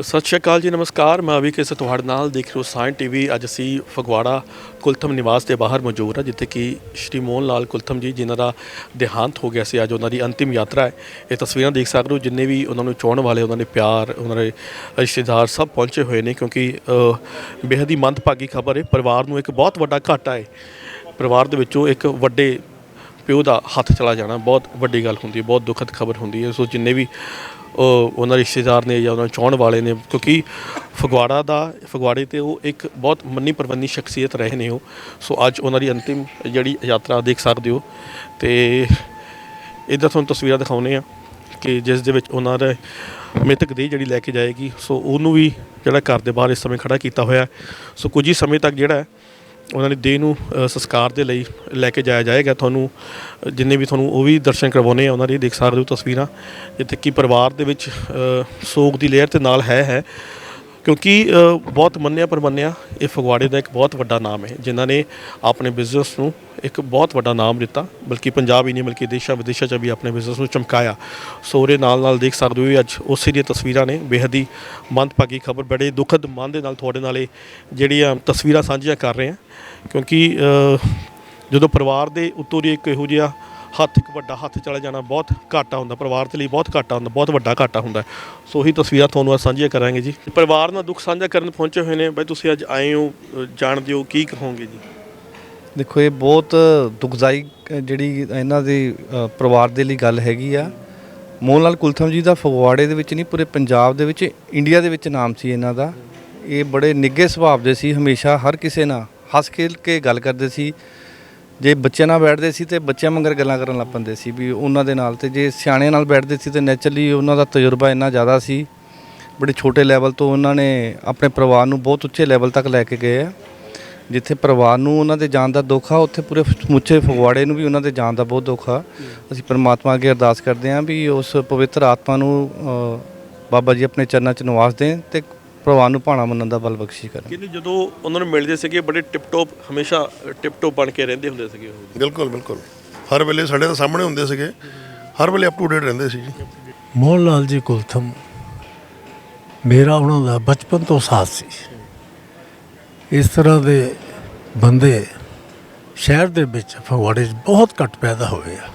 ਸਤਿ ਸ਼੍ਰੀ ਅਕਾਲ ਜੀ ਨਮਸਕਾਰ। ਮੈਂ ਅਵੀ ਕਿਸੇ ਤੁਹਾਡੇ ਨਾਲ ਦੇਖ ਰਹੇ ਹੋ ਸਾਇੰਸ ਟੀਵੀ। ਅੱਜ ਅਸੀਂ ਫਗਵਾੜਾ ਕੁਲਥਮ ਨਿਵਾਸ ਦੇ ਬਾਹਰ ਮੌਜੂਦ ਹਾਂ ਜਿੱਥੇ ਕਿ ਸ਼੍ਰੀ ਮੋਹਨ ਲਾਲ ਕੁਲਥਮ ਜੀ ਜਿਨ੍ਹਾਂ ਦਾ ਦੇਹਾਂਤ ਹੋ ਗਿਆ ਸੀ। ਅੱਜ ਉਹਨਾਂ ਦੀ ਅੰਤਿਮ ਯਾਤਰਾ ਹੈ। ਇਹ ਤਸਵੀਰਾਂ ਦੇਖ ਸਕਦੇ ਹੋ ਜਿੰਨੇ ਵੀ ਉਹਨਾਂ ਨੂੰ ਚਾਹਣ ਵਾਲੇ ਉਹਨਾਂ ਦੇ ਪਿਆਰ ਉਹਨਾਂ ਦੇ ਰਿਸ਼ਤੇਦਾਰ ਸਭ ਪਹੁੰਚੇ ਹੋਏ ਨੇ ਕਿਉਂਕਿ ਅ, ਬੇਹੱਦ ਹੀ ਮੰਦਭਾਗੀ ਖਬਰ ਹੈ। ਪਰਿਵਾਰ ਨੂੰ ਇੱਕ ਬਹੁਤ ਵੱਡਾ ਘਾਟਾ ਹੈ। ਪਰਿਵਾਰ ਦੇ ਵਿੱਚੋਂ ਇੱਕ ਵੱਡੇ ਪਿਓ ਦਾ ਹੱਥ ਚਲਾ ਜਾਣਾ ਬਹੁਤ ਵੱਡੀ ਗੱਲ ਹੁੰਦੀ ਹੈ ਬਹੁਤ ਦੁਖਦ ਖਬਰ ਹੁੰਦੀ ਹੈ। ਸੋ ਜਿੰਨੇ ਵੀ ਉਹ ਉਹਨਾਂ ਰਿਸ਼ਤੇਦਾਰ ਨੇ ਜਾਂ ਉਹਨਾਂ ਨੂੰ ਚਾਹਣ ਵਾਲੇ ਨੇ, ਕਿਉਂਕਿ ਫਗਵਾੜਾ ਦਾ, ਫਗਵਾੜੇ ਤੇ ਉਹ ਇੱਕ ਬਹੁਤ ਮੰਨੀ ਪ੍ਰਬੰਧੀ ਸ਼ਖਸੀਅਤ ਰਹੇ ਨੇ ਉਹ। ਸੋ ਅੱਜ ਉਹਨਾਂ ਦੀ ਅੰਤਿਮ ਜਿਹੜੀ ਯਾਤਰਾ ਦੇਖ ਸਕਦੇ ਹੋ। ਤੇ ਇੱਧਰ ਤੁਹਾਨੂੰ ਤਸਵੀਰਾਂ ਦਿਖਾਉਨੇ ਆ ਕਿ ਜਿਸ ਦੇ ਵਿੱਚ ਉਹਨਾਂ ਦਾ ਮ੍ਰਿਤਕ ਦੇਹ ਜਿਹੜੀ ਲੈ ਕੇ ਜਾਏਗੀ। ਸੋ ਉਹਨੂੰ ਵੀ ਜਿਹੜਾ ਘਰ ਦੇ ਬਾਹਰ ਇਸ ਸਮੇਂ ਖੜਾ ਕੀਤਾ ਹੋਇਆ। ਸੋ ਕੁਝ ਹੀ ਸਮੇਂ ਤੱਕ ਜਿਹੜਾ ਉਹਨਾਂ ਦੀ ਦੇਹ ਨੂੰ ਅ, ਸੰਸਕਾਰ ਦੇ ਲਈ ਲੈ ਕੇ ਜਾਇਆ ਜਾਏਗਾ। ਤੁਹਾਨੂੰ ਜਿੰਨੇ ਵੀ ਤੁਹਾਨੂੰ ਉਹ ਵੀ ਦਰਸ਼ਨ ਕਰਵਾਉਣੇ ਆ ਉਹਨਾਂ ਦੀ ਦੇਖ ਸਕਦੇ ਹੋ ਤਸਵੀਰਾਂ। ਜਿੱਥੇ ਕਿ ਪਰਿਵਾਰ ਦੇ ਵਿੱਚ ਸੋਗ ਦੀ ਲਹਿਰ ਤੇ ਨਾਲ ਹੈ ਹੈ। ਕਿਉਂਕਿ ਬਹੁਤ ਮੰਨਿਆ ਪਰਮੰਨਿਆ, ਇਹ ਫਗਵਾੜੇ ਦਾ ਇੱਕ ਬਹੁਤ ਵੱਡਾ ਨਾਮ ਹੈ, ਜਿਨ੍ਹਾਂ ਨੇ ਆਪਣੇ ਬਿਜ਼ਨਸ ਨੂੰ ਇੱਕ ਬਹੁਤ ਵੱਡਾ ਨਾਮ ਦਿੱਤਾ, ਬਲਕਿ ਪੰਜਾਬ ਹੀ ਨਹੀਂ, ਬਲਕਿ ਦੇਸ਼ਾਂ ਵਿਦੇਸ਼ਾਂ 'ਚ ਵੀ ਆਪਣੇ ਬਿਜ਼ਨਸ ਨੂੰ ਚਮਕਾਇਆ। ਸੋ ਉਹਦੇ ਨਾਲ ਨਾਲ ਦੇਖ ਸਕਦੇ ਹੋ ਵੀ ਅੱਜ ਉਸੇ ਦੀਆਂ ਤਸਵੀਰਾਂ ਨੇ, ਬੇਹੱਦ ਹੀ ਮੰਦਭਾਗੀ ਖਬਰ, ਬੜੇ ਦੁਖਦ ਮਨ ਦੇ ਨਾਲ ਤੁਹਾਡੇ ਨਾਲ ਇਹ ਜਿਹੜੀਆਂ ਤਸਵੀਰਾਂ ਸਾਂਝੀਆਂ ਕਰ ਰਹੇ ਹਾਂ। ਕਿਉਂਕਿ ਜਦੋਂ ਪਰਿਵਾਰ ਦੇ ਉੱਤੋਂ ਦੀ ਇੱਕ ਇਹੋ ਜਿਹਾ ਹੱਥ ਇੱਕ ਵੱਡਾ ਹੱਥ ਚਲਾ ਜਾਣਾ ਬਹੁਤ ਘਾਟਾ ਹੁੰਦਾ, ਪਰਿਵਾਰ ਦੇ ਲਈ ਬਹੁਤ ਘਾਟਾ ਹੁੰਦਾ, ਬਹੁਤ ਵੱਡਾ ਘਾਟਾ ਹੁੰਦਾ। ਸੋ ਉਹੀ ਤਸਵੀਰਾਂ ਤੁਹਾਨੂੰ ਅੱਜ ਸਾਂਝੀਆਂ ਕਰਾਂਗੇ ਜੀ। ਪਰਿਵਾਰ ਨਾਲ ਦੁੱਖ ਸਾਂਝਾ ਕਰਨ ਪਹੁੰਚੇ ਹੋਏ ਨੇ, ਬਾਈ ਤੁਸੀਂ ਅੱਜ ਆਏ ਹੋ ਜਾਣਦੇ ਹੋ ਕੀ ਕਹੋਗੇ ਜੀ? ਦੇਖੋ, ਇਹ ਬਹੁਤ ਦੁਖਦਾਈ ਜਿਹੜੀ ਇਹਨਾਂ ਦੇ ਪਰਿਵਾਰ ਦੇ ਲਈ ਗੱਲ ਹੈਗੀ ਆ। ਮੋਹਨ ਲਾਲ ਕੁਲਥਮ ਜੀ ਦਾ ਫਗਵਾੜੇ ਦੇ ਵਿੱਚ ਨਹੀਂ, ਪੂਰੇ ਪੰਜਾਬ ਦੇ ਵਿੱਚ, ਇੰਡੀਆ ਦੇ ਵਿੱਚ ਨਾਮ ਸੀ ਇਹਨਾਂ ਦਾ। ਇਹ ਬੜੇ ਨਿੱਘੇ ਸੁਭਾਅ ਦੇ ਸੀ, ਹਮੇਸ਼ਾ ਹਰ ਕਿਸੇ ਨਾਲ ਹੱਸ ਖੇਲ ਕੇ ਗੱਲ ਕਰਦੇ ਸੀ। ਜੇ ਬੱਚਿਆਂ ਨਾਲ ਬੈਠਦੇ ਸੀ ਤੇ ਬੱਚਿਆਂ ਵਾਂਗਰ ਗੱਲਾਂ ਕਰਨ ਲੱਗ ਪੈਂਦੇ ਸੀ ਵੀ ਉਹਨਾਂ ਦੇ ਨਾਲ ਤੇ ਜੇ ਸਿਆਣਿਆਂ ਨਾਲ ਬੈਠਦੇ ਸੀ ਤੇ ਨੇਚਰਲੀ ਉਹਨਾਂ ਦਾ ਤਜਰਬਾ ਇੰਨਾ ਜ਼ਿਆਦਾ ਸੀ, ਬੜੇ ਛੋਟੇ ਲੈਵਲ ਤੋਂ ਉਹਨਾਂ ਨੇ ਆਪਣੇ ਪਰਿਵਾਰ ਨੂੰ ਬਹੁਤ ਉੱਚੇ ਲੈਵਲ ਤੱਕ ਲੈ ਕੇ ਗਏ ਆ। ਜਿੱਥੇ ਪਰਿਵਾਰ ਨੂੰ ਉਹਨਾਂ ਦੇ ਜਾਣ ਦਾ ਦੁੱਖ ਆ, ਉੱਥੇ ਪੂਰੇ ਸਮੁੱਚੇ ਫਗਵਾੜੇ ਨੂੰ ਵੀ ਉਹਨਾਂ ਦੇ ਜਾਣ ਦਾ ਬਹੁਤ ਦੁੱਖ ਆ। ਅਸੀਂ ਪਰਮਾਤਮਾ ਅੱਗੇ ਅਰਦਾਸ ਕਰਦੇ ਹਾਂ ਵੀ ਉਸ ਪਵਿੱਤਰ ਆਤਮਾ ਨੂੰ ਬਾਬਾ ਜੀ ਆਪਣੇ ਚਰਨਾਂ 'ਚ ਨਿਵਾਸ ਦੇਣ ਤੇ ਪਰਿਵਾਰ ਨੂੰ ਭਾਣਾ ਮੰਨਣ ਦਾ ਬਲ ਬਖਸ਼ਿਸ਼ ਕਰਨ। ਕਿਉਂਕਿ ਜਦੋਂ ਉਹਨਾਂ ਨੂੰ ਮਿਲਦੇ ਸੀਗੇ ਬੜੇ ਟਿਪ ਟੋਪ ਹਮੇਸ਼ਾ ਟਿਪ ਟੋਪ ਬਣ ਕੇ ਰਹਿੰਦੇ ਹੁੰਦੇ ਸੀਗੇ ਉਹ। ਬਿਲਕੁਲ ਬਿਲਕੁਲ। ਹਰ ਵੇਲੇ ਸਾਡੇ ਤਾਂ ਸਾਹਮਣੇ ਹੁੰਦੇ ਸੀਗੇ। ਹਰ ਵੇਲੇ ਅਪ ਟੂ ਡੇਟ ਰਹਿੰਦੇ ਸੀ ਜੀ। ਮੋਹਨ ਲਾਲ ਜੀ ਕੁਲਥਮ ਮੇਰਾ ਉਹਨਾਂ ਦਾ ਬਚਪਨ ਤੋਂ ਸਾਥ ਸੀ। ਇਸ ਤਰ੍ਹਾਂ ਦੇ ਬੰਦੇ ਸ਼ਹਿਰ ਦੇ ਵਿੱਚ ਫਗਵਾੜੇ 'ਚ ਬਹੁਤ ਘੱਟ ਪੈਦਾ ਹੋਏ ਆ।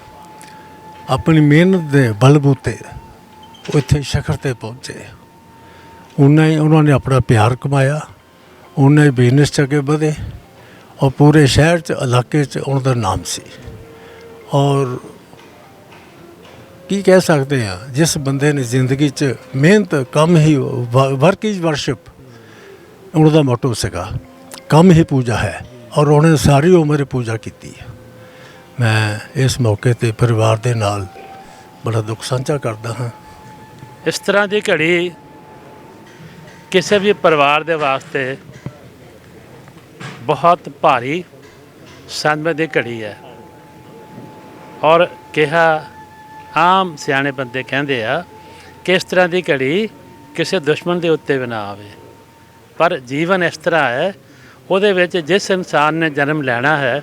ਆਪਣੀ ਮਿਹਨਤ ਦੇ ਬਲਬੂਤੇ ਉਹ ਇੱਥੇ ਸ਼ਖਰ ਤੇ ਪਹੁੰਚੇ। ਉਹਨਾਂ ਹੀ ਉਹਨਾਂ ਨੇ ਆਪਣਾ ਪਿਆਰ ਕਮਾਇਆ, ਉਹਨਾਂ ਹੀ ਬਿਜ਼ਨਸ 'ਚ ਅੱਗੇ ਵਧੇ, ਔਰ ਪੂਰੇ ਸ਼ਹਿਰ 'ਚ, ਇਲਾਕੇ 'ਚ ਉਹਨਾਂ ਦਾ ਨਾਮ ਸੀ। ਔਰ ਕੀ ਕਹਿ ਸਕਦੇ ਆ ਜਿਸ ਬੰਦੇ ਨੇ ਜ਼ਿੰਦਗੀ 'ਚ ਮਿਹਨਤ, ਕੰਮ ਹੀ ਵਰਕ ਇਜ਼ ਵਰਸ਼ਿਪ ਉਹਨਾਂ ਦਾ ਮੋਟੋ ਸੀਗਾ, ਕੰਮ ਹੀ ਪੂਜਾ ਹੈ, ਔਰ ਉਹਨੇ ਸਾਰੀ ਉਮਰ ਪੂਜਾ ਕੀਤੀ ਹੈ। ਮੈਂ ਇਸ ਮੌਕੇ ਤੇ ਪਰਿਵਾਰ ਦੇ ਨਾਲ ਬੜਾ ਦੁੱਖ ਸਾਂਝਾ ਕਰਦਾ ਹਾਂ। ਇਸ ਤਰ੍ਹਾਂ ਦੀ ਘੜੀ ਕਿਸੇ ਵੀ ਪਰਿਵਾਰ ਦੇ ਵਾਸਤੇ ਬਹੁਤ ਭਾਰੀ ਸਦਮੇ ਦੀ ਘੜੀ ਹੈ। ਔਰ ਕਿਹਾ, ਆਮ ਸਿਆਣੇ ਬੰਦੇ ਕਹਿੰਦੇ ਆ ਕਿ ਇਸ ਤਰ੍ਹਾਂ ਦੀ ਘੜੀ ਕਿਸੇ ਦੁਸ਼ਮਣ ਦੇ ਉੱਤੇ ਵੀ ਨਾ ਆਵੇ। ਪਰ ਜੀਵਨ ਇਸ ਤਰ੍ਹਾਂ ਹੈ, ਉਹਦੇ ਵਿੱਚ ਜਿਸ ਇਨਸਾਨ ਨੇ ਜਨਮ ਲੈਣਾ ਹੈ,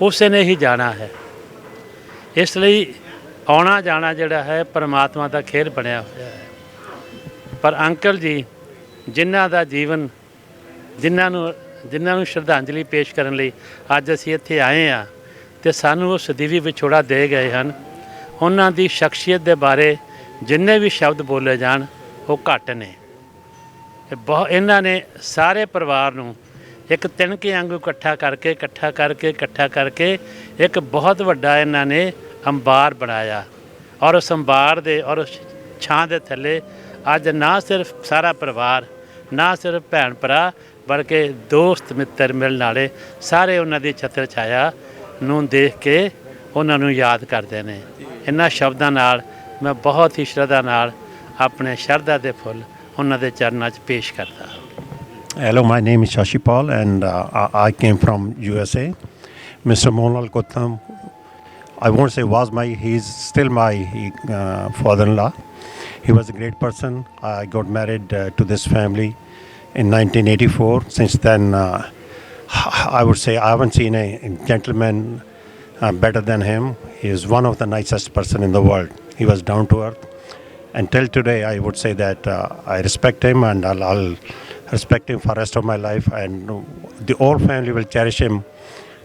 ਉਸੇ ਨੇ ਹੀ ਜਾਣਾ ਹੈ। ਇਸ ਲਈ ਆਉਣਾ ਜਾਣਾ ਜਿਹੜਾ ਹੈ, ਪਰਮਾਤਮਾ ਦਾ ਖੇਲ ਬਣਿਆ ਹੋਇਆ ਹੈ। ਪਰ ਅੰਕਲ ਜੀ ਜਿਨ੍ਹਾਂ ਦਾ ਜੀਵਨ, ਜਿਨ੍ਹਾਂ ਨੂੰ ਜਿਨ੍ਹਾਂ ਨੂੰ ਸ਼ਰਧਾਂਜਲੀ ਪੇਸ਼ ਕਰਨ ਲਈ ਅੱਜ ਅਸੀਂ ਇੱਥੇ ਆਏ ਆ ਤੇ ਸਾਨੂੰ ਉਹ ਸਦੀਵੀ ਵਿਛੋੜਾ ਦੇ ਗਏ ਹਨ। ਉਹਨਾਂ ਦੀ ਸ਼ਖਸੀਅਤ ਦੇ ਬਾਰੇ ਜਿੰਨੇ ਵੀ ਸ਼ਬਦ ਬੋਲੇ ਜਾਣ, ਉਹ ਘੱਟ ਨੇ। ਇਹ ਬਹੁਤ ਇਹਨਾਂ ਨੇ ਸਾਰੇ ਪਰਿਵਾਰ ਨੂੰ ਇੱਕ ਤਿਣਕੇ ਵਾਂਗੂ ਇਕੱਠਾ ਕਰਕੇ ਇਕੱਠਾ ਕਰਕੇ ਇਕੱਠਾ ਕਰਕੇ ਇੱਕ ਬਹੁਤ ਵੱਡਾ ਇਹਨਾਂ ਨੇ ਅੰਬਾਰ ਬਣਾਇਆ। ਔਰ ਉਸ ਅੰਬਾਰ ਦੇ, ਔਰ ਉਸ ਛਾਂ ਦੇ ਥੱਲੇ ਅੱਜ ਨਾ ਸਿਰਫ ਸਾਰਾ ਪਰਿਵਾਰ ਨਾ ਸਿਰਫ ਭੈਣ ਭਰਾ ਬਲਕਿ ਦੋਸਤ ਮਿੱਤਰ ਮਿਲਣ ਵਾਲੇ ਸਾਰੇ ਉਹਨਾਂ ਦੀ ਛਤਰ ਛਾਇਆ ਨੂੰ ਦੇਖ ਕੇ ਉਹਨਾਂ ਨੂੰ ਯਾਦ ਕਰਦੇ ਨੇ ਇਹਨਾਂ ਸ਼ਬਦਾਂ ਨਾਲ ਮੈਂ ਬਹੁਤ ਹੀ ਸ਼ਰਧਾ ਨਾਲ ਆਪਣੇ ਸ਼ਰਧਾ ਦੇ ਫੁੱਲ ਉਹਨਾਂ ਦੇ ਚਰਨਾਂ 'ਚ ਪੇਸ਼ ਕਰਦਾ ਹਾਂ Hello, my name is Shashi Paul, and uh, I I came from USA. Mr. Monal Kotham, I won't say was my, he's still my uh, father-in-law. He was a great person. I got married uh, to this family in 1984. Since then, uh, I would say I haven't seen a gentleman uh, better than him. He is one of the nicest person in the world. He was down to earth. Until today, I would say that uh, I respect him and I'll, I'll respect him for the rest of my life, and the whole family will cherish him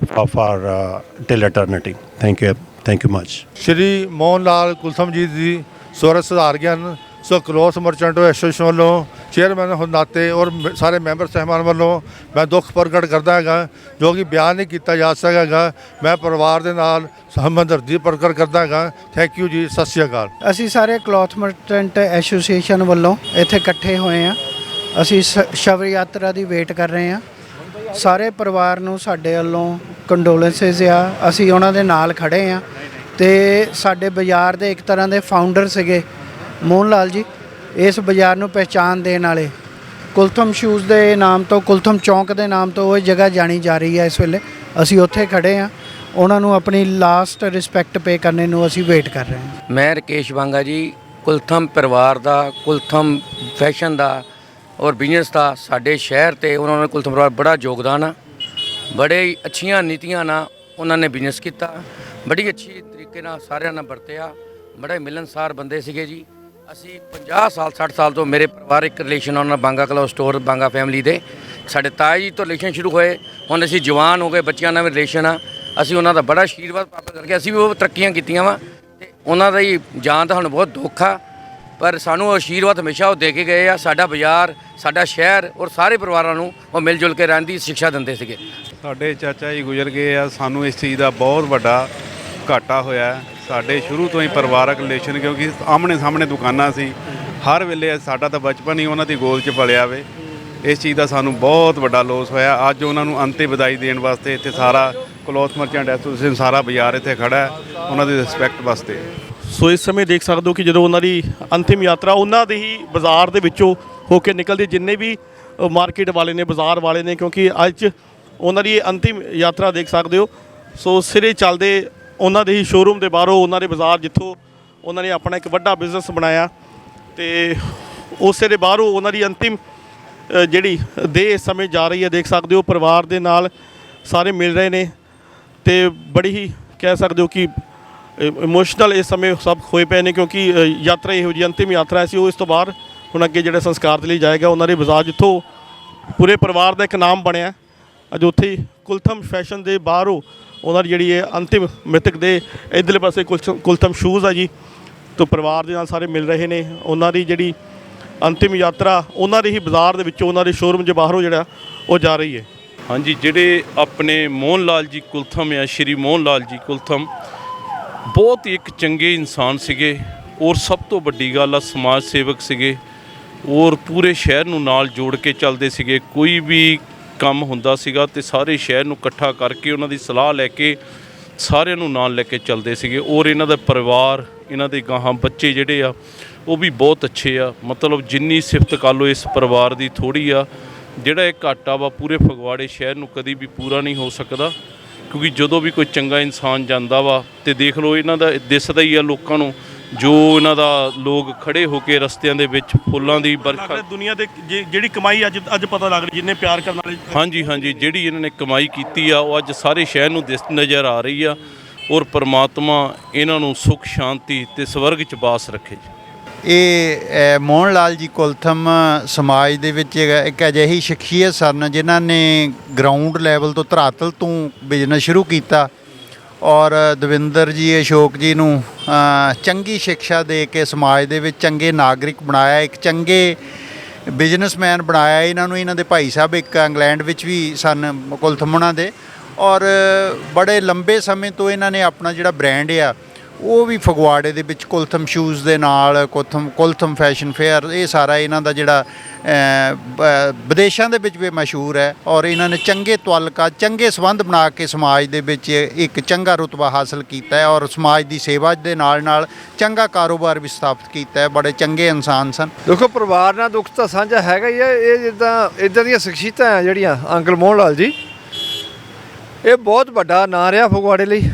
for, for uh, till eternity. Thank you, thank you much. ਸ਼੍ਰੀ ਮੋਹਨ ਲਾਲ ਕੁਲਥਮ ਜੀ ਦੀ ਸਵਰਗ ਸੁਧਾਰ ਗਿਆਨ ਸੋ cloth merchant association ਵੱਲੋਂ chairman ਹੋਣ ਨਾਤੇ ਔਰ ਮ- ਸਾਰੇ ਮੈਂਬਰ ਸਹਿਬਾਨ ਵੱਲੋਂ ਮੈਂ ਦੁੱਖ ਪ੍ਰਗਟ ਕਰਦਾ ਹੈਗਾ ਜੋ ਕਿ ਬਿਆਨ ਨਹੀਂ ਕੀਤਾ ਜਾ ਸਕਦਾ ਹੈਗਾ। ਮੈਂ ਪਰਿਵਾਰ ਦੇ ਨਾਲ ਹਮਦਰਦੀ ਪ੍ਰਗਟ ਕਰਦਾ ਹੈਗਾ। ਥੈਂਕ ਯੂ ਜੀ ਸਤਿ ਸ਼੍ਰੀ ਅਕਾਲ। ਅਸੀਂ ਸਾਰੇ ਕਲੌਥ ਮਰਚੈਂਟ ਐਸੋਸੀਏਸ਼ਨ ਵੱਲੋਂ ਇੱਥੇ ਇਕੱਠੇ ਹੋਏ ਆ ਅਸੀਂ ਸ- ਸ਼ਵ ਯਾਤਰਾ ਦੀ ਵੇਟ ਕਰ ਰਹੇ ਆ ਸਾਰੇ ਪਰਿਵਾਰ ਨੂੰ ਸਾਡੇ ਵੱਲੋਂ ਕੰਡੋਲੈਂਸਸ ਆ। ਅਸੀਂ ਉਹਨਾਂ ਦੇ ਨਾਲ ਖੜੇ ਆ ਤੇ ਸਾਡੇ ਬਾਜ਼ਾਰ ਦੇ ਇੱਕ ਤਰ੍ਹਾਂ ਦੇ ਫਾਊਂਡਰ ਸੀਗੇ ਮੋਹਨ ਲਾਲ ਜੀ। ਇਸ ਬਾਜ਼ਾਰ ਨੂੰ ਪਹਿਚਾਨ ਦੇਣ ਵਾਲੇ। ਕੁਲਥਮ ਸ਼ੂਜ਼ ਦੇ ਨਾਮ ਤੋਂ, ਕੁਲਥਮ ਚੌਂਕ ਦੇ ਨਾਮ ਤੋਂ ਉਹ ਜਗ੍ਹਾ ਜਾਣੀ ਜਾ ਰਹੀ ਹੈ ਇਸ ਵੇਲੇ। ਅਸੀਂ ਉੱਥੇ ਖੜੇ ਆ। ਉਹਨਾਂ ਨੂੰ ਆਪਣੀ ਲਾਸਟ ਰਿਸਪੈਕਟ ਪੇ ਕਰਨੇ ਨੂੰ ਅਸੀਂ ਵੇਟ ਕਰ ਰਹੇ ਹਾਂ। ਮੈਂ ਰਕੇਸ਼ ਵਾਂਗਾ ਜੀ। ਕੁਲਥਮ ਪਰਿਵਾਰ ਦਾ, ਕੁਲਥਮ ਫੈਸ਼ਨ ਦਾ ਔਰ ਬਿਜ਼ਨਸ ਦਾ ਸਾਡੇ ਸ਼ਹਿਰ ਤੇ ਉਹਨਾਂ ਨੇ ਕੁਲਥਮ ਪਰਿਵਾਰ ਬੜਾ ਯੋਗਦਾਨ ਆ। ਬੜੇ ਹੀ ਅੱਛੀਆਂ ਨੀਤੀਆਂ ਨਾਲ ਉਹਨਾਂ ਨੇ ਬਿਜ਼ਨਸ ਕੀਤਾ। ਬੜੀ ਅੱਛੀ ਤਰੀਕੇ ਨਾਲ ਸਾਰਿਆਂ ਨਾਲ ਵਰਤਿਆ। ਬੜੇ ਮਿਲਨਸਾਰ ਬੰਦੇ ਸੀਗੇ ਜੀ। ਅਸੀਂ 50 ਸਾਲ 60 ਸਾਲ ਤੋਂ ਮੇਰੇ ਪਰਿਵਾਰਿਕ ਰਿਲੇਸ਼ਨ ਉਹਨਾਂ ਬਾਂਗਾ ਕਲੋ ਸਟੋਰ ਬਾਂਗਾ ਫੈਮਿਲੀ ਦੇ। ਸਾਡੇ ਤਾਏ ਜੀ ਤੋਂ ਰਿਲੇਸ਼ਨ ਸ਼ੁਰੂ ਹੋਏ। ਹੁਣ ਅਸੀਂ ਜਵਾਨ ਹੋ ਗਏ, ਬੱਚਿਆਂ ਨਾਲ ਵੀ ਰਿਲੇਸ਼ਨ ਆ। ਅਸੀਂ ਉਹਨਾਂ ਦਾ ਬੜਾ ਆਸ਼ੀਰਵਾਦ ਪ੍ਰਾਪਤ ਕਰਕੇ ਅਸੀਂ ਵੀ ਉਹ ਤਰੱਕੀਆਂ ਕੀਤੀਆਂ ਵਾ। ਤੇ ਉਹਨਾਂ ਦਾ ਹੀ ਜਾਨ ਦਾ ਸਾਨੂੰ ਬਹੁਤ ਦੁੱਖ ਆ। ਪਰ ਸਾਨੂੰ ਆਸ਼ੀਰਵਾਦ ਹਮੇਸ਼ਾ ਉਹ ਦੇ ਕੇ ਗਏ ਆ। ਸਾਡਾ ਬਾਜ਼ਾਰ, ਸਾਡਾ ਸ਼ਹਿਰ ਔਰ ਸਾਰੇ ਪਰਿਵਾਰਾਂ ਨੂੰ ਉਹ ਮਿਲ ਜੁਲ ਕੇ ਰਹਿਣ ਦੀ ਸਿੱਖਿਆ ਦਿੰਦੇ ਸੀਗੇ। ਸਾਡੇ ਚਾਚਾ ਜੀ ਗੁਜ਼ਰ ਗਏ ਆ, ਸਾਨੂੰ ਇਸ ਚੀਜ਼ ਦਾ ਬਹੁਤ ਵੱਡਾ ਘਾਟਾ ਹੋਇਆ ਸਾਡੇ ਸ਼ੁਰੂ ਤੋਂ ਹੀ ਪਰਿਵਾਰਕ ਰਿਲੇਸ਼ਨ ਕਿਉਂਕਿ ਆਮਣੇ ਸਾਹਮਣੇ ਦੁਕਾਨਾਂ ਸੀ। ਹਰ ਵੇਲੇ ਸਾਡਾ ਤਾਂ ਬਚਪਨ ਹੀ ਉਹਨਾਂ ਦੀ ਗੋਲ 'ਚ ਪਲਿਆ ਵੇ। ਇਸ ਚੀਜ਼ ਦਾ ਸਾਨੂੰ ਬਹੁਤ ਵੱਡਾ ਲੋਸ ਹੋਇਆ। ਅੱਜ ਉਹਨਾਂ ਨੂੰ ਅੰਤਿਮ ਵਿਦਾਈ ਦੇਣ ਵਾਸਤੇ ਇੱਥੇ ਸਾਰਾ ਕਲੋਥ ਮਰਚੈਂਟ ਐਸੋਸੀਏਸ਼ਨ ਸਾਰਾ ਬਾਜ਼ਾਰ ਇੱਥੇ ਖੜਾ ਹੈ, ਉਹਨਾਂ ਦੀ ਰਿਸਪੈਕਟ ਵਾਸਤੇ। ਸੋ ਇਸ ਸਮੇਂ ਦੇਖ ਸਕਦੇ ਹੋ ਕਿ ਜਦੋਂ ਉਹਨਾਂ ਦੀ ਅੰਤਿਮ ਯਾਤਰਾ, ਉਹਨਾਂ ਦੇ ਹੀ ਬਾਜ਼ਾਰ ਦੇ ਵਿੱਚੋਂ ਹੋ ਕੇ ਨਿਕਲਦੀ, ਜਿੰਨੇ ਵੀ ਮਾਰਕੀਟ ਵਾਲੇ ਨੇ, ਬਾਜ਼ਾਰ ਵਾਲੇ ਨੇ, ਕਿਉਂਕਿ ਅੱਜ ਉਹਨਾਂ ਦੀ ਇਹ ਅੰਤਿਮ ਯਾਤਰਾ ਦੇਖ ਸਕਦੇ ਹੋ। ਸੋ ਸਿਰੇ ਚੱਲਦੇ ਉਹਨਾਂ ਦੇ ਹੀ ਸ਼ੋਰੂਮ ਦੇ ਬਾਹਰੋਂ ਉਹਨਾਂ ਦੇ ਬਾਜ਼ਾਰ ਜਿੱਥੋਂ ਉਹਨਾਂ ਨੇ ਆਪਣਾ ਇੱਕ ਵੱਡਾ ਬਿਜ਼ਨਸ ਬਣਾਇਆ ਤੇ ਉਸੇ ਦੇ ਬਾਹਰੋਂ ਉਹਨਾਂ ਦੀ ਅੰਤਿਮ ਜਿਹੜੀ ਦੇਹ ਇਸ ਸਮੇਂ ਜਾ ਰਹੀ ਹੈ, ਦੇਖ ਸਕਦੇ ਹੋ, ਪਰਿਵਾਰ ਦੇ ਨਾਲ ਸਾਰੇ ਮਿਲ ਰਹੇ ਨੇ ਤੇ ਬੜੀ ਹੀ ਕਹਿ ਸਕਦੇ ਹੋ ਕਿ ਇਮੋਸ਼ਨਲ ਇਸ ਸਮੇਂ ਸਭ ਹੋਏ ਪਏ ਨੇ ਕਿਉਂਕਿ ਯਾਤਰਾ ਇਹੋ ਜਿਹੀ ਅੰਤਿਮ ਯਾਤਰਾ ਸੀ। ਉਹ ਇਸ ਤੋਂ ਬਾਅਦ ਹੁਣ ਅੱਗੇ ਜਿਹੜੇ ਸੰਸਕਾਰ ਦੇ ਲਈ ਜਾਏਗਾ ਉਹਨਾਂ ਦੇ ਬਾਜ਼ਾਰ ਜਿੱਥੋਂ ਪੂਰੇ ਪਰਿਵਾਰ ਦਾ ਇੱਕ ਨਾਮ ਬਣਿਆ। ਅੱਜ ਉੱਥੇ ਕੁਲਥਮ ਫੈਸ਼ਨ ਦੇ ਬਾਹਰੋਂ ਉਹਨਾਂ ਦੀ ਜਿਹੜੀ ਇਹ ਅੰਤਿਮ ਮ੍ਰਿਤਕ ਦੇ ਇਧਰਲੇ ਪਾਸੇ ਕੁਲਥਮ ਕੁਲਥਮ ਸ਼ੂਜ਼ ਆ ਜੀ, ਤੋਂ ਪਰਿਵਾਰ ਦੇ ਨਾਲ ਸਾਰੇ ਮਿਲ ਰਹੇ ਨੇ। ਉਹਨਾਂ ਦੀ ਜਿਹੜੀ ਅੰਤਿਮ ਯਾਤਰਾ, ਉਹਨਾਂ ਦੇ ਹੀ ਬਾਜ਼ਾਰ ਦੇ ਵਿੱਚੋਂ ਉਹਨਾਂ ਦੇ ਸ਼ੋਰੂਮ ਦੇ ਬਾਹਰੋਂ ਜਿਹੜਾ ਉਹ ਜਾ ਰਹੀ ਹੈ। ਹਾਂਜੀ, ਜਿਹੜੇ ਆਪਣੇ ਮੋਹਨ ਲਾਲ ਜੀ ਕੁਲਥਮ ਆ ਸ਼੍ਰੀ ਮੋਹਨ ਲਾਲ ਜੀ ਕੁਲਥਮ, ਬਹੁਤ ਹੀ ਇੱਕ ਚੰਗੇ ਇਨਸਾਨ ਸੀਗੇ ਔਰ ਸਭ ਤੋਂ ਵੱਡੀ ਗੱਲ ਆ, ਸਮਾਜ ਸੇਵਕ ਸੀਗੇ ਔਰ ਪੂਰੇ ਸ਼ਹਿਰ ਨੂੰ ਨਾਲ ਜੋੜ ਕੇ ਚੱਲਦੇ ਸੀਗੇ। ਕੋਈ ਵੀ ਕੰਮ ਹੁੰਦਾ ਸੀਗਾ ਤੇ ਸਾਰੇ ਸ਼ਹਿਰ ਨੂੰ ਇਕੱਠਾ ਕਰਕੇ ਉਹਨਾਂ ਦੀ ਸਲਾਹ ਲੈ ਕੇ ਸਾਰਿਆਂ ਨੂੰ ਨਾਲ ਲੈ ਕੇ ਚੱਲਦੇ ਸੀਗੇ। ਔਰ ਇਹਨਾਂ ਦਾ ਪਰਿਵਾਰ, ਇਹਨਾਂ ਦੇ ਗਾਹਾਂ ਬੱਚੇ ਜਿਹੜੇ ਆ, ਉਹ ਵੀ ਬਹੁਤ ਅੱਛੇ ਆ। ਮਤਲਬ ਜਿੰਨੀ ਸਿਫਤ ਕਰ ਲਓ ਇਸ ਪਰਿਵਾਰ ਦੀ ਥੋੜੀ ਆ, ਜਿਹੜਾ ਇਹ ਘਾਟਾ ਵਾ ਪੂਰੇ ਫਗਵਾੜੇ ਸ਼ਹਿਰ ਨੂੰ ਕਦੀ ਵੀ ਪੂਰਾ ਨਹੀਂ ਹੋ ਸਕਦਾ। ਕਿਉਂਕਿ ਜਦੋਂ ਵੀ ਕੋਈ ਚੰਗਾ ਇਨਸਾਨ ਜਾਂਦਾ ਵਾ ਤੇ ਦੇਖ ਲਓ ਇਹਨਾਂ ਦਾ ਦਿਸਦਾ ਹੀ ਆ ਲੋਕਾਂ ਨੂੰ ਜੋ ਇਹਨਾਂ ਦਾ ਲੋਕ ਖੜੇ ਹੋ ਕੇ ਰਸਤਿਆਂ ਦੇ ਵਿੱਚ ਫੁੱਲਾਂ ਦੀ ਲੱਗ ਵਰਖਾ ਰਿਹਾ ਦੁਨੀਆ ਦੇ ਜੇ- ਜਿਹੜੀ ਕਮਾਈ ਅੱਜ ਅੱਜ ਪਤਾ ਲੱਗ ਰਹੀ ਜਿੰਨੇ ਪਿਆਰ ਕਰਨ ਵਾਲੇ ਹਾਂਜੀ ਹਾਂਜੀ ਜਿਹੜੀ ਇਹਨਾਂ ਨੇ ਕਮਾਈ ਕੀਤੀ ਆ ਉਹ ਅੱਜ ਸਾਰੇ ਸ਼ਹਿਰ ਨੂੰ ਦਿਸ ਨਜ਼ਰ ਆ ਰਹੀ ਆ ਔਰ ਪ੍ਰਮਾਤਮਾ ਇਹਨਾਂ ਨੂੰ ਸੁਖ ਸ਼ਾਂਤੀ ਤੇ ਸਵਰਗ ਚ ਬਾਸ ਰੱਖੇ। ਜੀ ਇਹ ਅ, ਮੋਹਨ ਲਾਲ ਜੀ ਕੁਲਥਮ ਸਮਾਜ ਦੇ ਵਿੱਚ ਇੱਕ- ਇੱਕ ਅਜਿਹੀ ਸ਼ਖਸੀਅਤ ਸਨ ਜਿਨ੍ਹਾਂ ਨੇ ਗਰਾਊਂਡ ਲੈਵਲ ਤੋਂ ਧਰਾਤਲ ਤੋਂ ਬਿਜ਼ਨਸ ਸ਼ੁਰੂ ਕੀਤਾ। ਔਰ ਦਵਿੰਦਰ ਜੀ, ਅਸ਼ੋਕ ਜੀ ਨੂੰ ਚੰਗੀ ਸਿੱਖਿਆ ਦੇ ਕੇ ਸਮਾਜ ਦੇ ਵਿੱਚ ਚੰਗੇ ਨਾਗਰਿਕ ਬਣਾਇਆ, ਇੱਕ ਚੰਗੇ ਬਿਜ਼ਨਸਮੈਨ ਬਣਾਇਆ। ਇਹਨਾਂ ਨੂੰ ਇਹਨਾਂ ਦੇ ਭਾਈ ਸਾਹਿਬ ਇੱਕ ਇੰਗਲੈਂਡ ਵਿੱਚ ਵੀ ਸਨ ਕੁਲਥਮਣਾ ਦੇ। ਔਰ ਬੜੇ ਲੰਬੇ ਸਮੇਂ ਤੋਂ ਇਹਨਾਂ ਨੇ ਆਪਣਾ ਜਿਹੜਾ ਬ੍ਰਾਂਡ ਆ ਉਹ ਵੀ ਫਗਵਾੜੇ ਦੇ ਵਿੱਚ ਕੁਲਥਮ ਸ਼ੂਜ਼ ਦੇ ਨਾਲ ਕੁਲਥਮ ਕੁਲਥਮ ਫੈਸ਼ਨ ਫੇਅਰ ਇਹ ਸਾਰਾ ਇਹਨਾਂ ਦਾ ਜਿਹੜਾ ਵਿਦੇਸ਼ਾਂ ਦੇ ਵਿੱਚ ਵੀ ਮਸ਼ਹੂਰ ਹੈ ਔਰ ਇਹਨਾਂ ਨੇ ਚੰਗੇ ਤਵਲਕਾ, ਚੰਗੇ ਸੰਬੰਧ ਬਣਾ ਕੇ ਸਮਾਜ ਦੇ ਵਿੱਚ ਇੱਕ ਚੰਗਾ ਰੁਤਬਾ ਹਾਸਲ ਕੀਤਾ ਹੈ ਔਰ ਸਮਾਜ ਦੀ ਸੇਵਾ ਦੇ ਨਾਲ ਨਾਲ ਚੰਗਾ ਕਾਰੋਬਾਰ ਵੀ ਸਥਾਪਿਤ ਕੀਤਾ ਹੈ, ਬੜੇ ਚੰਗੇ ਇਨਸਾਨ ਸਨ। ਦੇਖੋ, ਪਰਿਵਾਰ ਨਾਲ ਦੁੱਖ ਤਾਂ ਸਾਂਝਾ ਹੈਗਾ ਹੀ ਹੈ, ਇਹ ਜਿੱਦਾਂ, ਇਦਾਂ ਦੀਆਂ ਸ਼ਖਸੀਅਤਾਂ ਆ ਜਿਹੜੀਆਂ, ਅੰਕਲ ਮੋਹਨ ਲਾਲ ਜੀ। ਇਹ ਬਹੁਤ ਵੱਡਾ ਨਾਂ ਰਿਹਾ ਫਗਵਾੜੇ ਲਈ।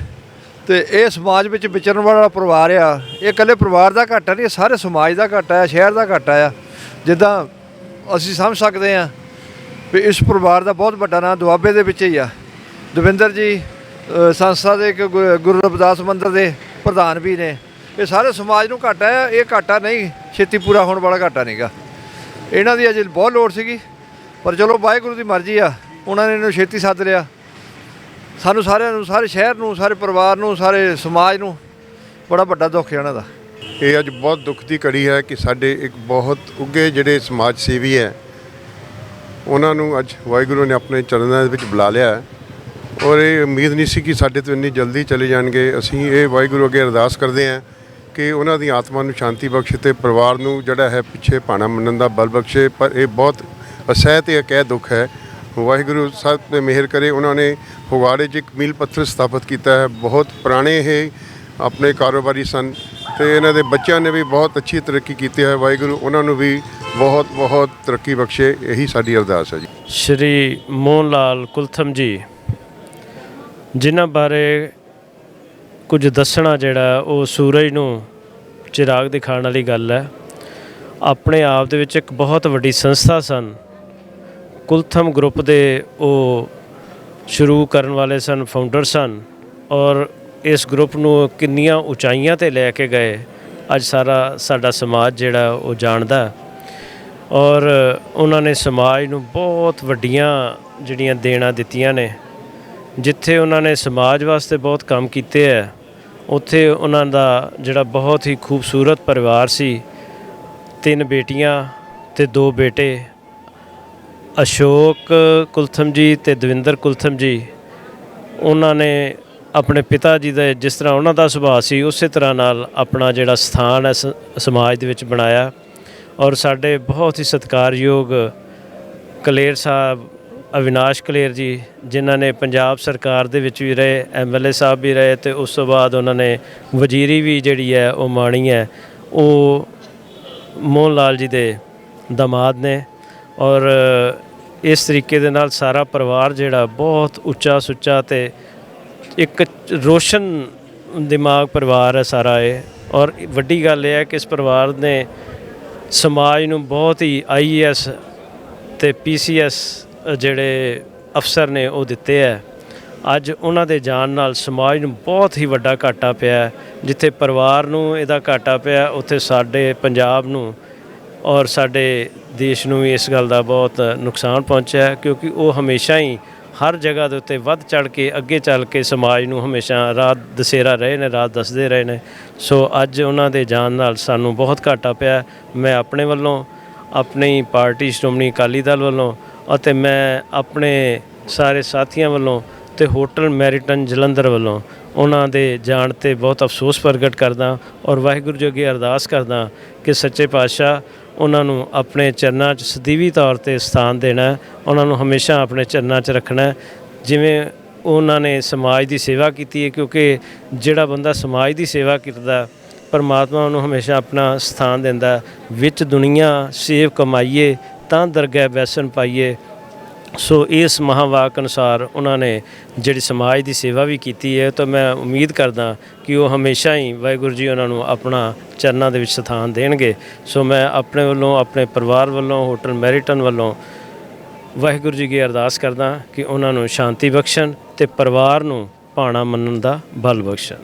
ਤੇ ਇਹ ਸਮਾਜ ਵਿੱਚ ਵਿਚਰਨ ਵਾਲਾ ਪਰਿਵਾਰ ਆ। ਇਹ ਇਕੱਲੇ ਪਰਿਵਾਰ ਦਾ ਘਾਟਾ ਨਹੀਂ, ਇਹ ਸਾਰੇ ਸਮਾਜ ਦਾ ਘਾਟਾ ਆ, ਸ਼ਹਿਰ ਦਾ ਘਾਟਾ ਆ। ਜਿੱਦਾਂ ਅਸੀਂ ਸਮਝ ਸਕਦੇ ਆ ਵੀ ਇਸ ਪਰਿਵਾਰ ਦਾ ਬਹੁਤ ਵੱਡਾ ਨਾਂ ਦੁਆਬੇ ਦੇ ਵਿੱਚ ਹੀ ਆ। ਦਵਿੰਦਰ ਜੀ ਸੰਸਥਾ ਦੇ ਇੱਕ ਗੁ- ਗੁਰੂ ਰਵਿਦਾਸ ਮੰਦਰ ਦੇ ਪ੍ਰਧਾਨ ਵੀ ਨੇ। ਇਹ ਸਾਰੇ ਸਮਾਜ ਨੂੰ ਘਾਟਾ ਆ, ਇਹ ਘਾਟਾ ਨਹੀਂ, ਛੇਤੀ ਪੂਰਾ ਹੋਣ ਵਾਲਾ ਘਾਟਾ ਨਹੀਂਗਾ ਇਹਨਾਂ ਦੀ ਅਜੇ ਬਹੁਤ ਲੋੜ ਸੀਗੀ, ਪਰ ਚਲੋ ਵਾਹਿਗੁਰੂ ਦੀ ਮਰਜ਼ੀ ਆ, ਉਹਨਾਂ ਨੇ ਇਹਨੂੰ ਛੇਤੀ ਸੱਦ ਲਿਆ। ਸਾਨੂੰ ਸਾਰਿਆਂ ਨੂੰ, ਸਾਰੇ ਸ਼ਹਿਰ ਨੂੰ, ਸਾਰੇ ਪਰਿਵਾਰ ਨੂੰ, ਸਾਰੇ ਸਮਾਜ ਨੂੰ ਬੜਾ ਵੱਡਾ ਦੁੱਖ ਹੈ ਇਹਨਾਂ ਦਾ। ਇਹ ਅੱਜ ਬਹੁਤ ਦੁੱਖ ਦੀ ਘੜੀ ਹੈ ਕਿ ਸਾਡੇ ਇੱਕ ਬਹੁਤ ਉੱਗੇ ਜਿਹੜੇ ਸਮਾਜ ਸੇਵੀ ਹੈ, ਉਹਨਾਂ ਨੂੰ ਅੱਜ ਵਾਹਿਗੁਰੂ ਨੇ ਆਪਣੇ ਚਰਨਾਂ ਦੇ ਵਿੱਚ ਬੁਲਾ ਲਿਆ ਔਰ ਇਹ ਉਮੀਦ ਨਹੀਂ ਸੀ ਕਿ ਸਾਡੇ ਤੋਂ ਇੰਨੀ ਜਲਦੀ ਚਲੇ ਜਾਣਗੇ। ਅਸੀਂ ਇਹ ਵਾਹਿਗੁਰੂ ਅੱਗੇ ਅਰਦਾਸ ਕਰਦੇ ਹਾਂ ਕਿ ਉਹਨਾਂ ਦੀ ਆਤਮਾ ਨੂੰ ਸ਼ਾਂਤੀ ਬਖਸ਼ੇ ਤੇ ਪਰਿਵਾਰ ਨੂੰ ਜਿਹੜਾ ਹੈ ਪਿੱਛੇ ਪਾਣਾ ਮੰਨਣ ਦਾ ਬਲ ਬਖਸ਼ੇ। ਪਰ ਇਹ ਬਹੁਤ ਅਸਹਿ ਤੇ ਅਕਹਿ ਦੁੱਖ ਹੈ ਵਾਹਿਗੁਰੂ ਸਾਹਿਬ ਨੇ ਮਿਹਰ ਕਰੇ। ਉਹਨਾਂ ਨੇ ਫਗਵਾੜੇ 'ਚ ਇੱਕ ਮੀਲ ਪੱਥਰ ਸਥਾਪਿਤ ਕੀਤਾ ਹੈ। ਬਹੁਤ ਪੁਰਾਣੇ ਇਹ ਆਪਣੇ ਕਾਰੋਬਾਰੀ ਸਨ ਤੇ ਇਹਨਾਂ ਦੇ ਬੱਚਿਆਂ ਨੇ ਵੀ ਬਹੁਤ ਅੱਛੀ ਤਰੱਕੀ ਕੀਤੀ ਹੈ। ਵਾਹਿਗੁਰੂ ਉਹਨਾਂ ਨੂੰ ਵੀ ਬਹੁਤ ਬਹੁਤ ਤਰੱਕੀ ਬਖਸ਼ੇ। ਇਹੀ ਸਾਡੀ ਅਰਦਾਸ ਹੈ ਜੀ। ਸ਼੍ਰੀ ਮੋਹਨ ਲਾਲ ਕੁਲਥਮ ਜੀ, ਜਿਨ੍ਹਾਂ ਬਾਰੇ ਕੁਝ ਦੱਸਣਾ ਜਿਹੜਾ ਉਹ ਸੂਰਜ ਨੂੰ ਚਿਰਾਗ ਦਿਖਾਉਣ ਵਾਲੀ ਗੱਲ ਹੈ। ਆਪਣੇ ਆਪ ਦੇ ਵਿੱਚ ਇੱਕ ਬਹੁਤ ਵੱਡੀ ਸੰਸਥਾ ਸਨ। ਕੁਲਥਮ ਗਰੁੱਪ ਦੇ ਉਹ ਸ਼ੁਰੂ ਕਰਨ ਵਾਲੇ ਸਨ ਫਾਊਂਡਰ ਸਨ ਔਰ ਇਸ ਗਰੁੱਪ ਨੂੰ ਕਿੰਨੀਆਂ ਉਚਾਈਆਂ ਤੇ ਲੈ ਕੇ ਗਏ। ਅੱਜ ਸਾਰਾ ਸਾਡਾ ਸਮਾਜ ਜਿਹੜਾ ਉਹ ਜਾਣਦਾ। ਔਰ ਉਹਨਾਂ ਨੇ ਸਮਾਜ ਨੂੰ ਬਹੁਤ ਵੱਡੀਆਂ ਜਿਹੜੀਆਂ ਦੇਣਾ ਦਿੱਤੀਆਂ ਨੇ। ਜਿੱਥੇ ਉਹਨਾਂ ਨੇ ਸਮਾਜ ਵਾਸਤੇ ਬਹੁਤ ਕੰਮ ਕੀਤੇ ਹੈ ਉੱਥੇ ਉਹਨਾਂ ਦਾ ਜਿਹੜਾ ਬਹੁਤ ਹੀ ਖੂਬਸੂਰਤ ਪਰਿਵਾਰ ਸੀ। ਤਿੰਨ ਬੇਟੀਆਂ ਤੇ ਦੋ ਬੇਟੇ। ਅਸ਼ੋਕ ਕੁਲਥਮ ਜੀ ਤੇ ਦਵਿੰਦਰ ਕੁਲਥਮ ਜੀ, ਉਹਨਾਂ ਨੇ ਆਪਣੇ ਪਿਤਾ ਜੀ ਦਾ ਜਿਸ ਤਰ੍ਹਾਂ ਉਹਨਾਂ ਦਾ ਸੁਭਾਅ ਸੀ, ਉਸੇ ਤਰ੍ਹਾਂ ਨਾਲ ਆਪਣਾ ਜਿਹੜਾ ਸਥਾਨ ਹੈ ਸ- ਸਮਾਜ ਦੇ ਵਿੱਚ ਬਣਾਇਆ ਔਰ ਸਾਡੇ ਬਹੁਤ ਹੀ ਸਤਿਕਾਰਯੋਗ ਕਲੇਰ ਸਾਹਿਬ, ਅਵਿਨਾਸ਼ ਕਲੇਰ ਜੀ, ਜਿਨ੍ਹਾਂ ਨੇ ਪੰਜਾਬ ਸਰਕਾਰ ਦੇ ਵਿੱਚ ਵੀ ਰਹੇ ਐਮਐਲਏ ਸਾਹਿਬ ਵੀ ਰਹੇ ਤੇ ਉਸ ਤੋਂ ਬਾਅਦ ਉਹਨਾਂ ਨੇ ਵਜ਼ੀਰੀ ਵੀ ਜਿਹੜੀ ਹੈ ਉਹ ਮਾਣੀ ਹੈ, ਉਹ ਮੋਹਨ ਲਾਲ ਜੀ ਦੇ ਦਮਾਦ ਨੇ ਔਰ ਇਸ ਤਰੀਕੇ ਦੇ ਨਾਲ ਸਾਰਾ ਪਰਿਵਾਰ ਜਿਹੜਾ ਬਹੁਤ ਉੱਚਾ ਸੁੱਚਾ ਤੇ ਇੱਕ ਰੋਸ਼ਨ ਦਿਮਾਗ ਪਰਿਵਾਰ ਹੈ ਸਾਰਾ ਇਹ। ਔਰ ਵੱਡੀ ਗੱਲ ਇਹ ਹੈ ਕਿ ਇਸ ਪਰਿਵਾਰ ਨੇ ਸਮਾਜ ਨੂੰ ਬਹੁਤ ਹੀ ਆਈਐਸ ਤੇ ਪੀਸੀਐਸ ਜਿਹੜੇ ਅਫਸਰ ਨੇ ਉਹ ਦਿੱਤੇ ਹੈ। ਅੱਜ ਉਹਨਾਂ ਦੇ ਜਾਣ ਨਾਲ ਸਮਾਜ ਨੂੰ ਬਹੁਤ ਹੀ ਵੱਡਾ ਘਾਟਾ ਪਿਆ ਜਿੱਥੇ ਪਰਿਵਾਰ ਨੂੰ ਇਹਦਾ ਘਾਟਾ ਪਿਆ, ਉੱਥੇ ਸਾਡੇ ਪੰਜਾਬ ਨੂੰ ਔਰ ਸਾਡੇ ਦੇਸ਼ ਨੂੰ ਵੀ ਇਸ ਗੱਲ ਦਾ ਬਹੁਤ ਨੁਕਸਾਨ ਪਹੁੰਚਿਆ ਕਿਉਂਕਿ ਉਹ ਹਮੇਸ਼ਾ ਹੀ ਹਰ ਜਗ੍ਹਾ ਦੇ ਉੱਤੇ ਵੱਧ ਚੜ ਕੇ, ਅੱਗੇ ਚੱਲ ਕੇ ਸਮਾਜ ਨੂੰ ਹਮੇਸ਼ਾ ਰਾਤ ਦਸੇਰਾ ਰਹੇ ਨੇ, ਰਾਤ ਦੱਸਦੇ ਰਹੇ ਨੇ। ਸੋ ਅੱਜ ਉਹਨਾਂ ਦੇ ਜਾਣ ਨਾਲ ਸਾਨੂੰ ਬਹੁਤ ਘਾਟਾ ਪਿਆ ਮੈਂ ਆਪਣੇ ਵੱਲੋਂ, ਆਪਣੀ ਪਾਰਟੀ ਸ਼੍ਰੋਮਣੀ ਅਕਾਲੀ ਦਲ ਵੱਲੋਂ ਅਤੇ ਮੈਂ ਆਪਣੇ ਸਾਰੇ ਸਾਥੀਆਂ ਵੱਲੋਂ ਤੇ ਹੋਟਲ ਮੈਰੀਟਨ ਜਲੰਧਰ ਵੱਲੋਂ ਉਹਨਾਂ ਦੇ ਜਾਣ ਤੇ ਬਹੁਤ ਅਫਸੋਸ ਪ੍ਰਗਟ ਕਰਦਾ ਔਰ ਵਾਹਿਗੁਰੂ ਜੀ ਅੱਗੇ ਅਰਦਾਸ ਕਰਦਾ ਕਿ ਸੱਚੇ ਪਾਤਸ਼ਾਹ ਉਹਨਾਂ ਨੂੰ ਆਪਣੇ ਚਰਨਾਂ 'ਚ ਸਦੀਵੀ ਤੌਰ ਤੇ ਸਥਾਨ ਦੇਣਾ ਉਹਨਾਂ ਨੂੰ ਹਮੇਸ਼ਾ ਆਪਣੇ ਚਰਨਾਂ 'ਚ ਰੱਖਣਾ ਜਿਵੇਂ ਉਹਨਾਂ ਨੇ ਸਮਾਜ ਦੀ ਸੇਵਾ ਕੀਤੀ ਹੈ, ਕਿਉਂਕਿ ਜਿਹੜਾ ਬੰਦਾ ਸਮਾਜ ਦੀ ਸੇਵਾ ਕਰਦਾ ਪਰਮਾਤਮਾ ਉਹਨੂੰ ਹਮੇਸ਼ਾ ਆਪਣਾ ਸਥਾਨ ਦਿੰਦਾ ਵਿੱਚ ਦੁਨੀਆ ਸੇਵ ਕਮਾਈਏ, ਤਾਂ ਦਰਗਾਹ ਬੈਸਨ ਪਾਈਏ ਸੋ ਇਸ ਮਹਾਵਾਕ ਅਨੁਸਾਰ ਉਹਨਾਂ ਨੇ ਜਿਹੜੀ ਸਮਾਜ ਦੀ ਸੇਵਾ ਵੀ ਕੀਤੀ ਹੈ, ਤਾਂ ਮੈਂ ਉਮੀਦ ਕਰਦਾ ਕਿ ਉਹ ਹਮੇਸ਼ਾ ਹੀ ਵਾਹਿਗੁਰੂ ਜੀ ਉਹਨਾਂ ਨੂੰ ਆਪਣਾ ਚਰਨਾਂ ਦੇ ਵਿੱਚ ਸਥਾਨ ਦੇਣਗੇ। ਸੋ ਮੈਂ ਆਪਣੇ ਵੱਲੋਂ, ਆਪਣੇ ਪਰਿਵਾਰ ਵੱਲੋਂ, ਹੋਟਲ ਮੈਰੀਟਨ ਵੱਲੋਂ ਵਾਹਿਗੁਰੂ ਜੀ ਅੱਗੇ ਅਰਦਾਸ ਕਰਦਾ ਕਿ ਉਹਨਾਂ ਨੂੰ ਸ਼ਾਂਤੀ ਬਖਸ਼ਣ ਤੇ ਪਰਿਵਾਰ ਨੂੰ ਭਾਣਾ ਮੰਨਣ ਦਾ ਬਲ ਬਖਸ਼ਣ।